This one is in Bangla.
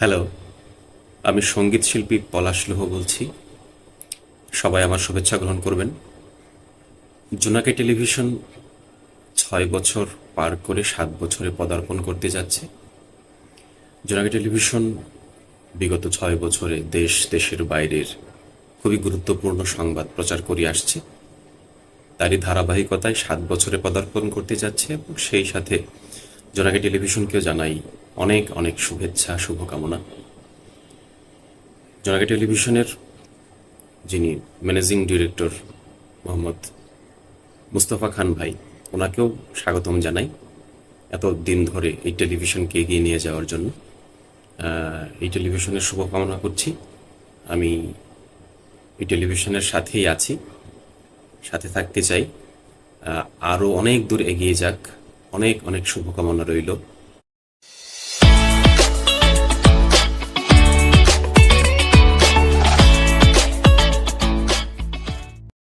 হ্যালো আমি সংগীত শিল্পী পলাশ লোহ বলছি। সবাই আমার শুভেচ্ছা গ্রহণ করবেন। জোনাকি টেলিভিশন ছয় বছর পার করে সাত বছরে পদার্পণ করতে যাচ্ছে। জোনাকি টেলিভিশন বিগত ছয় বছরে দেশ, দেশের বাইরের খুবই গুরুত্বপূর্ণ সংবাদ প্রচার করে আসছে। তারই ধারাবাহিকতায় সাত বছরে পদার্পণ করতে যাচ্ছে এবং সেই সাথে জোনাকে টেলিভিশনকেও জানাই অনেক অনেক শুভেচ্ছা শুভকামনা। জোনাকি টেলিভিশনের যিনি ম্যানেজিং ডিরেক্টর মোহাম্মদ মুস্তফা খান ভাই ওনাকেও স্বাগতম জানাই এত দিন ধরে এই টেলিভিশনকে এগিয়ে নিয়ে যাওয়ার জন্য। এই টেলিভিশনের শুভকামনা করছি। আমি এই টেলিভিশনের সাথেই আছি সাথে থাকতে চাই। আহ, আরও অনেক দূর এগিয়ে যাক। অনেক অনেক শুভকামনা রইল।